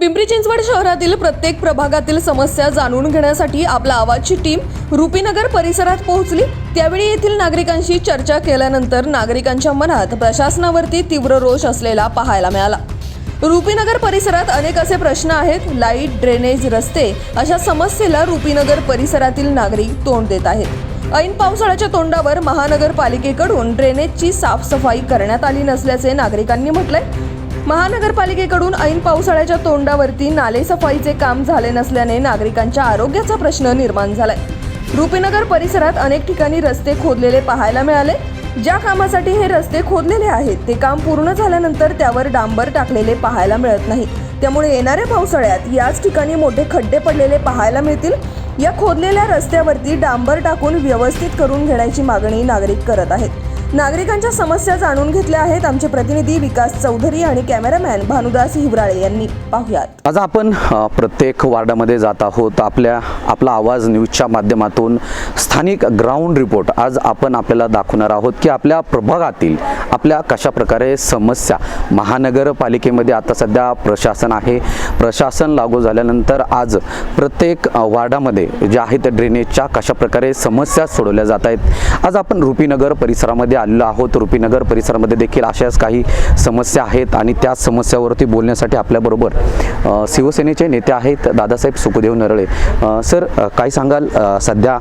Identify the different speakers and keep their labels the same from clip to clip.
Speaker 1: पिंपरी चिंचवड शहरातील प्रत्येक प्रभागातील समस्या जाणून घेण्यासाठी आपला आवाजची टीम रुपीनगर परिसरात पोहोचली. त्यावेळी येथील नागरिकांशी चर्चा केल्यानंतर नागरिकांच्या मनात प्रशासनावरती तीव्र रोष असलेला पाहायला मिळाला. रुपीनगर परिसरात अनेक असे प्रश्न आहेत. लाइट ड्रेनेज रस्ते अशा समस्येला रुपीनगर परिसरातील नागरिक तोंड देत आहेत. ऐन पावसाळ्याच्या तोंडावर महानगरपालिकेकडून ड्रेनेजची साफसफाई करण्यात आली नसल्याचे नागरिकांनी म्हटलंय. महानगरपालिकेकडून ऐन पावसाळ्याच्या तोंडावरती नाले सफाईचे काम झाले नसल्याने नागरिकांच्या आरोग्याचा प्रश्न निर्माण झालाय. रुपीनगर परिसरात अनेक ठिकाणी रस्ते खोदलेले पाहायला मिळाले. ज्या कामासाठी हे रस्ते खोदलेले आहेत ते काम पूर्ण झाल्यानंतर त्यावर डांबर टाकलेले पाहायला मिळत नाही. त्यामुळे येणाऱ्या पावसाळ्यात याच ठिकाणी मोठे खड्डे पडलेले पाहायला मिळतील. या खोदलेल्या रस्त्यावरती डांबर टाकून व्यवस्थित करून घेण्याची मागणी नागरिक करत आहेत. नागरिकांच्या समस्या जाणून घेतल्या आहेत आमचे प्रतिनिधी विकास चौधरी आणि कॅमेरामॅन भानुदास हिवराळे यांनी. पाहुयात.
Speaker 2: आज आपण प्रत्येक वार्डामध्ये जात आहोत. आपल्या आपला आवाज न्यूजच्या माध्यमातून स्थानिक ग्राउंड रिपोर्ट आज आपण आपल्याला दाखवणार आहोत की आपल्या प्रभागातील आपल्या कशा प्रकारे समस्या महानगरपालिकेमध्ये आता सध्या प्रशासन आहे. प्रशासन लागू झाल्यानंतर आज प्रत्येक वार्डामध्ये ज्या आहेत ड्रेनेजच्या कशा प्रकारे समस्या सोडवल्या जात आहेत. आज आपण रुपीनगर परिसरामध्ये आलेलो आहोत. रुपीनगर परिसरामध्ये देखील अशाच काही समस्या आहेत आणि त्या समस्यावरती बोलण्यासाठी आपल्याबरोबर शिवसेनेचे नेते आहेत दादासाहेब सुखदेव नरळे. सर काय सांगाल? सध्या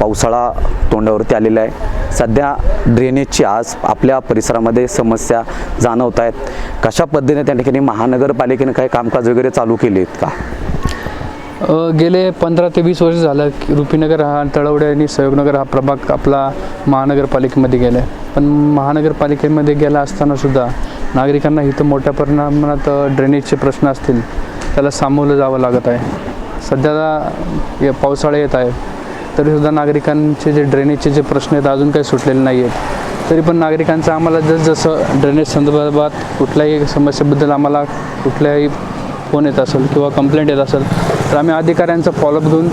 Speaker 2: पावसाळा तोंडावरती आलेला आहे. सध्या ड्रेनेजची आज आपल्या परिसरामध्ये समस्या जाणवत आहेत कशा पद्धतीने त्या ठिकाणी महानगरपालिकेने काही कामकाज वगैरे चालू केले आहेत का?
Speaker 3: गेले पंधरा ते वीस वर्ष झालं की रुपीनगर हा तळवडे आणि सहयोगनगर हा प्रभाग आपला महानगरपालिकेमध्ये गेला आहे. पण महानगरपालिकेमध्ये गेला असताना सुद्धा नागरिकांना इथं मोठ्या प्रमाणात ड्रेनेजचे प्रश्न असतील त्याला सामोरं जावं लागत आहे. सध्याला पावसाळा येत आहे. तरीसुद्धा नागरिकांचे जे ड्रेनेजचे जे प्रश्न आहेत अजून काही सुटलेले नाही आहेत. तरी पण नागरिकांचं आम्हाला जसजसं ड्रेनेज संदर्भात कुठल्याही समस्येबद्दल आम्हाला कुठल्याही फोन येत असेल किंवा कंप्लेंट येत असेल तर आम्ही अधिकाऱ्यांचा फॉलोअप घेऊन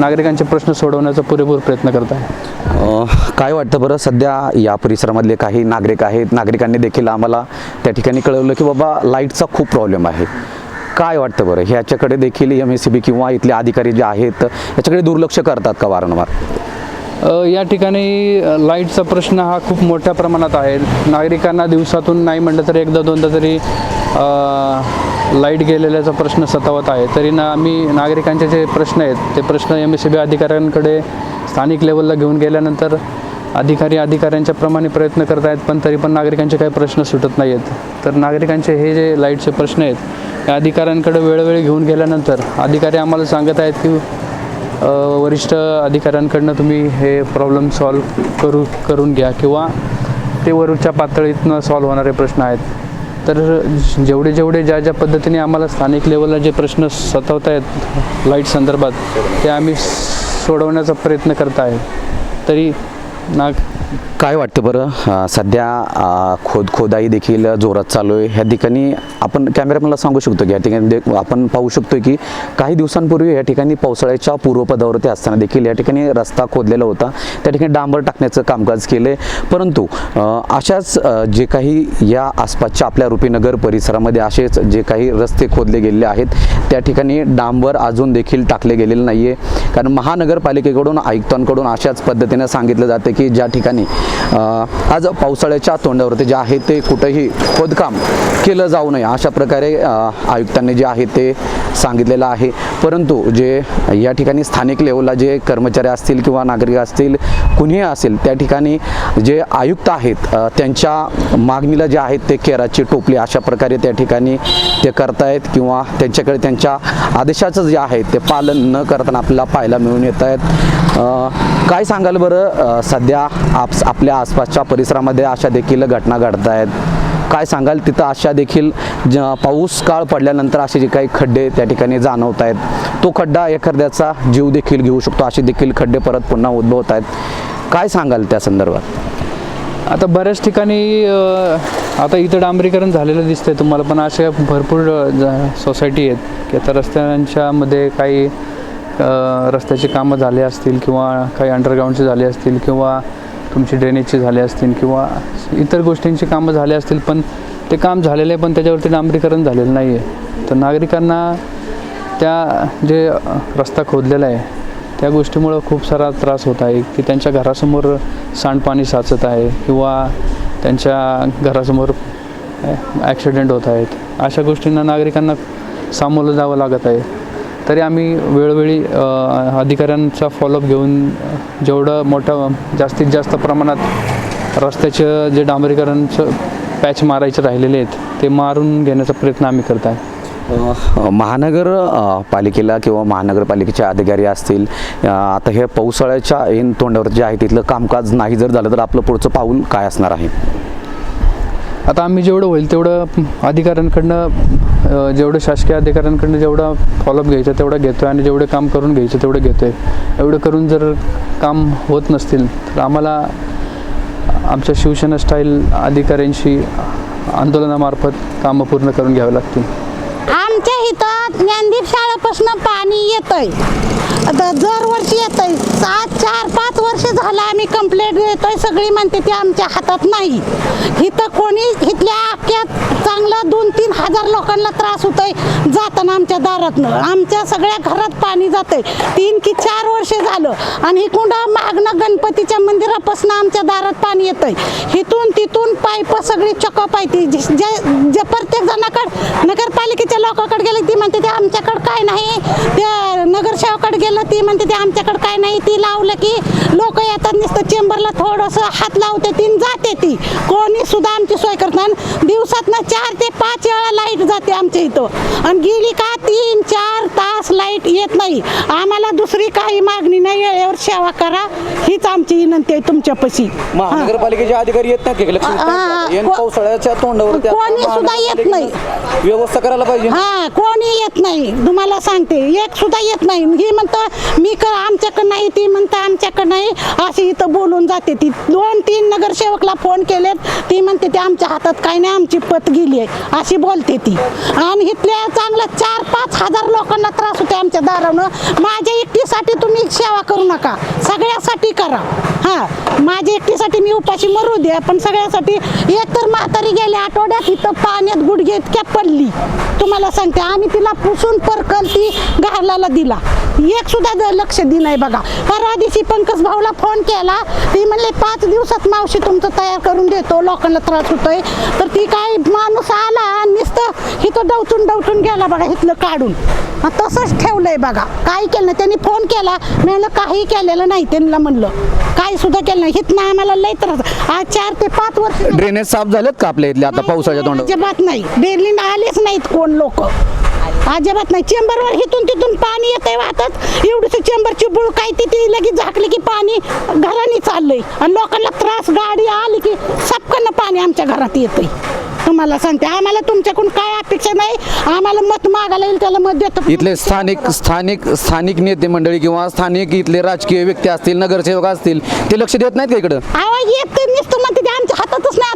Speaker 3: नागरिकांचे प्रश्न सोडवण्याचा पुरेपूर प्रयत्न करत आहे.
Speaker 2: काय वाटतं बरं? सध्या या परिसरामधले काही नागरिक आहेत. नागरिकांनी देखील आम्हाला त्या ठिकाणी कळवलं की बाबा लाईटचा खूप प्रॉब्लेम आहे. काय वाटतं बरं? ह्याच्याकडे देखील एम एस सी बी किंवा इथले अधिकारी जे आहेत याच्याकडे दुर्लक्ष करतात का वारंवार?
Speaker 3: या ठिकाणी लाईटचा प्रश्न हा खूप मोठ्या प्रमाणात आहे. नागरिकांना दिवसातून नाही म्हटलं तरी एकदा दोनदा तरी लाइट गेलेल्याचा प्रश्न सतावत आहे. तरी ना आम्ही नागरिकांचे जे प्रश्न आहेत ते प्रश्न एम एस सी बी अधिकाऱ्यांकडे स्थानिक लेवलला घेऊन गेल्यानंतर अधिकारी अधिकाऱ्यांच्या प्रमाणे प्रयत्न करत आहेत पण तरी पण नागरिकांचे काही प्रश्न सुटत नाही आहेत तर नागरिकांचे हे जे लाईटचे प्रश्न आहेत या अधिकाऱ्यांकडे वेळोवेळी घेऊन गेल्यानंतर अधिकारी आम्हाला सांगत आहेत की वरिष्ठ अधिकाऱ्यांकडनं तुम्ही हे प्रॉब्लेम सॉल्व करू करून घ्या किंवा ते वरच्या पातळीतनं सॉल्व होणारे प्रश्न आहेत. तर जेवढे जेवढे ज्या ज्या पद्धतीने आम्हाला स्थानिक लेवलला जे प्रश्न सतावत आहेत लाइट संदर्भात ते आम्ही सोडवण्याचा प्रयत्न करत आहे. तरी नाग
Speaker 2: काय वाटतं बरं? सध्या खोद खोदाई देखील जोरात चालू आहे. ह्या ठिकाणी आपण कॅमेरामॅनला सांगू शकतो की या ठिकाणी आपण पाहू शकतो की काही दिवसांपूर्वी या ठिकाणी पावसाळ्याच्या पूर्वपदावरती असताना देखील या ठिकाणी रस्ता खोदलेला होता. त्या ठिकाणी डांबर टाकण्याचं कामकाज केलं आहे परंतु अशाच जे काही या आसपासच्या आपल्या रुपीनगर परिसरामध्ये असेच जे काही रस्ते खोदले गेलेले आहेत त्या ठिकाणी डांबर अजून देखील टाकले गेलेले नाही आहे कारण महानगरपालिकेकडून आयुक्तांकडून अशाच पद्धतीने सांगितलं जातं की ज्या ठिकाणी आज पावसाळ्याच्या तोंडावरती जे आहे ते कुठंही खोदकाम केलं जाऊ नये. अशा प्रकारे आयुक्तांनी जे आहे ते सांगितलेलं आहे. परंतु जे या ठिकाणी स्थानिक लेवलला जे कर्मचारी असतील किंवा नागरिक असतील कुणीही असेल त्या ठिकाणी जे आयुक्त आहेत त्यांच्या मागणीला जे आहेत ते केराची टोपली अशा प्रकारे त्या ठिकाणी ते करतायत किंवा त्यांच्याकडे त्यांच्या आदेशाचं जे आहे ते पालन न करताना आपल्याला पाहायला मिळून येत आहेत काय सांगाल बरं? सध्या आप आपल्या आसपासच्या परिसरामध्ये अशा देखील घटना घडत आहेत काय सांगाल? तिथं अशा देखील ज पाऊस काळ पडल्यानंतर असे जे काही खड्डे त्या ठिकाणी जाणवत आहेत तो खड्डा एखाद्याचा जीव देखील घेऊ शकतो असे देखील खड्डे परत पुन्हा उद्भवत आहेत काय सांगाल त्या संदर्भात?
Speaker 3: आता बऱ्याच ठिकाणी आता इथं डांबरीकरण झालेलं दिसतंय तुम्हाला पण अशा भरपूर ज- सोसायटी आहेत. की आता रस्त्यांच्यामध्ये काही रस्त्याची कामं झाले असतील किंवा काही अंडरग्राऊंडचे झाले असतील किंवा तुमची ड्रेनेजची झाले असतील किंवा इतर गोष्टींची कामं झाले असतील पण ते काम झालेलं आहे पण त्याच्यावरती डांबरीकरण झालेलं नाही आहे तर नागरिकांना त्या जे रस्ता खोदलेला आहे त्या गोष्टीमुळं खूप सारा त्रास होत आहे. की त्यांच्या घरासमोर सांडपाणी साचत आहे किंवा त्यांच्या घरासमोर ॲक्सिडेंट होत आहेत. अशा गोष्टींना नागरिकांना सामोरं जावं लागत आहे. तरी आम्ही वेळोवेळी अधिकाऱ्यांचा फॉलोअप घेऊन जेवढं मोठं जास्तीत जास्त प्रमाणात रस्त्याचं जे डांबरीकरणचं पॅच मारायचे राहिलेले आहेत ते मारून घेण्याचा प्रयत्न आम्ही करत आहे.
Speaker 2: महानगर पालिकेला किंवा महानगरपालिकेचे अधिकारी असतील आता हे पावसाळ्याच्या ऐन तोंडावर जे आहे तिथलं कामकाज नाही जर झालं तर आपलं पुढचं पाऊल काय असणार आहे?
Speaker 3: आता आम्ही जेवढं होईल तेवढं अधिकाऱ्यांकडनं जेवढं शासकीय अधिकाऱ्यांकडनं जेवढं फॉलोअप घ्यायचं तेवढं घेतो आहे आणि जेवढे काम करून घ्यायचं तेवढं घेतो आहे एवढं करून जर काम होत नसतील तर आम्हाला आमच्या शिवसेना स्टाईल अधिकाऱ्यांशी आंदोलनामार्फत कामं पूर्ण करून घ्यावी लागतील.
Speaker 4: ज्ञानदीप शाळेपासून पाणी येतंय. आता दरवर्षी येतंय. सात चार पाच वर्ष झालं आम्ही कंप्लेंट देतोय सगळी म्हणते ती आमच्या हातात नाही. इथं कोणी इथल्या आख्यात चांगलं दोन तीन हजार लोकांना त्रास होतोय जाताना आमच्या दारातनं. आमच्या सगळ्या घरात पाणी जातंय. तीन की चार वर्ष झालं आणि इकडं मागणं गणपतीच्या मंदिरापासून आमच्या दारात पाणी येतंय. इथून तिथून पाईप सगळी चॉकअप आहे ती. जे जे- प्रत्येक जणाकडे नगरपालिकेच्या लोकांकडे गेले ती म्हणते ते आमच्याकडे काय नाही. ते नगरसेवकाकडे गेलं ती म्हणते ते आमच्याकडे काय नाही. ती लावलं की लोक येतात नुसतं चेंबरला थोडंसं हात लावते ती जाते ती. कोणी सुद्धा आमची सोय करत नाही. दिवसातनं चार ते पाच वेळा लाइट जाते आमच्या इथं. आणि गेली का तीन चार तास लाइट येत नाही. आम्हाला दुसरी काही मागणी नाही. वेळेवर सेवा करा. हीच आमची विनंती आहे तुमच्यापाशी
Speaker 2: महानगरपालिकेचे अधिकारी येत को- पावसाळ्याच्या तोंडावरती आता
Speaker 4: कोणी सुद्धा येत नाही.
Speaker 2: व्यवस्था करायला पाहिजे.
Speaker 4: हा कोणी येत नाही. तुम्हाला सांगते. एक सुद्धा येत नाही. ही म्हणतं मी क आमच्याकडं नाही ती म्हणतं आमच्याकडं नाही. अशी इथं बोलून जाते ती. दोन तीन नगरसेवकला फोन केलेत. ती म्हणते ते आमच्या हातात काही नाही आमची पत गेली आहे. अशी बोलते ती. आणि इथल्या चांगलं चार पाच हजार लोकांना त्रास होते आमच्या दारानं माझ्या एकटीसाठी तुम्ही सेवा करू नका. सगळ्यासाठी करा. हां माझ्या एकटीसाठी मी उपाशी मरू दे पण सगळ्यासाठी. एक तर म्हातारी गेल्या आठवड्यात इथं पाण्यात गुडघे इतक्या पडली. तुम्हाला सांगते आम्ही तिला पुसून परकल ती घालायला दिला. एक सुद्धा द- लक्ष दिलं नाही बघा. परवा दिवशी पंकज भाऊला फोन केला. ती म्हणले पाच दिवसात मावशी तुमचं तयार करून देतो. लोकांना त्रास होतोय. तर ती काय माणूस आला नुसतं इथं डवचून डवचून गेला बघा इथलं काढून. हा, तसंच ठेवलंय बघा. काय केलं नाही. त्यांनी फोन केला. मी काही केलेलं नाही. त्यांना म्हणलं काही सुद्धा केलं नाही. इथनं आम्हाला लय त्रास आज चार ते पाच वर्ष
Speaker 2: ड्रेनेज साफ झालेत का आपल्या इथले आता पावसाळ्या तोंडावर.
Speaker 4: अजिबात नाही. बेर्लिन आलेच नाहीत कोण लोक. अजिबात नाही. चेंबरवर इथून तिथून पाणी येतंय वाहतात. एवढीच चेंबरची बुळ काय ती लगेच झाकली की पाणी घराने चाललंय. आणि लोकांना त्रास गाडी आली की सपकन पाणी आमच्या घरात येतंय. तुम्हाला सांगते आम्हाला तुमच्याकडून काय अपेक्षा नाही. आम्हाला मत मागायला येईल त्याला मत देतो.
Speaker 2: इथले स्थानिक स्थानिक स्थानिक नेते मंडळी किंवा स्थानिक इथले राजकीय व्यक्ती असतील नगरसेवक असतील ते लक्ष देत नाहीत का इकडं?
Speaker 4: आवाज येत नुसतं म्हणते ते आमच्या हातातच नाही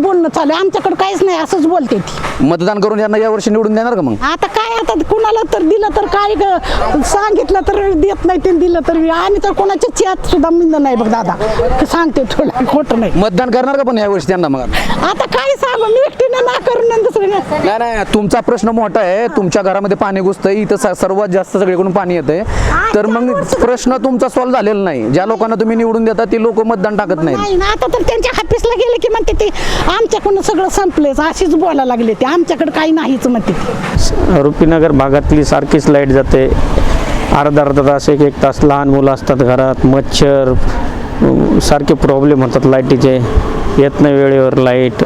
Speaker 4: बोलणं चालू आमच्याकडे काहीच नाही असंच बोलते ती.
Speaker 2: मतदान करून यांना यावर्षी निवडून देणार का मग?
Speaker 4: आता काय आता कुणाला तर दिलं तर काय ग? सांगितलं तर देत नाही ते दिलं तर आम्ही तर कोणाच्या चियात सुद्धा मिंद नाही बघ दादा. सांगते तुला खोटं नाही.
Speaker 2: मतदान करणार का पण यावर्षी त्यांना मग?
Speaker 4: आता काय सांगू मी एकटीनं ना करून आणि दुसरं नाही.
Speaker 2: नाही नाही तुमचा प्रश्न मोठा आहे. तुमच्या घरामध्ये पाणी घुसतंय. इथं स- सर्वात जास्त सगळीकडून पाणी येतंय. तर मग प्रश्न तुमचा सॉल्व्ह झालेला नाही. ज्या लोकांना तुम्ही निवडून देता ते लोक मतदान टाकत नाहीत.
Speaker 4: नाही ना आता तर त्यांच्या ऑफिसला गेले की म्हणते ते आमच्याकडून सगळं संपलंय. अशीच बोलायला लागले ते. आमच्याकडे काही नाहीच म्हणते ते.
Speaker 5: रुपीनगर भागातली सारखीच लाइट जाते. अर्धा अर्धा तास एक एक तास लहान मुलं असतात घरात. मच्छर सारखे प्रॉब्लेम होतात लाईटीचे. येत नाही वेळेवर लाइट.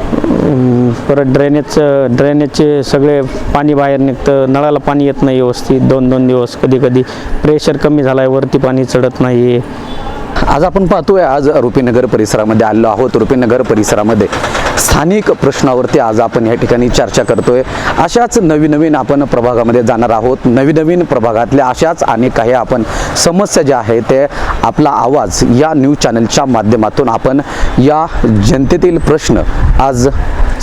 Speaker 5: परत ड्रेनेजचं ड्रेनेजचे सगळे पाणी बाहेर निघतं. नळाला पाणी येत नाही व्यवस्थित. दोन दोन दिवस कधी कधी. प्रेशर कमी झालं आहे वरती पाणी चढत नाही
Speaker 2: आज आपण पाहतोय आज रुपीनगर परिसरामध्ये आलो आहोत. रुपीनगर परिसरामध्ये स्थानिक प्रश्नावरती आज आपण या ठिकाणी चर्चा करतोय. अशाच नवीन नवीन आपण प्रभागामध्ये जाणार आहोत. नवीन नवीन प्रभागातल्या अशाच अनेक काही आपण समस्या ज्या आहेत ते आपला आवाज या न्यूज चॅनलच्या माध्यमातून आपण या जनतेतील प्रश्न आज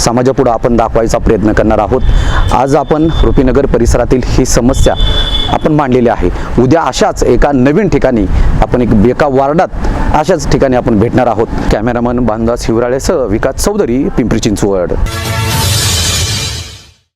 Speaker 2: समाजापुढं आपण दाखवायचा प्रयत्न करणार आहोत. आज आपण रुपीनगर परिसरातील ही समस्या आपण मांडलेली आहे. उद्या अशाच एका नवीन ठिकाणी आपण एक एका वार्डात अशाच ठिकाणी आपण भेटणार आहोत. कॅमेरामन बांधा शिवराळेसह विकास चौधरी पिंपरी चिंचवड.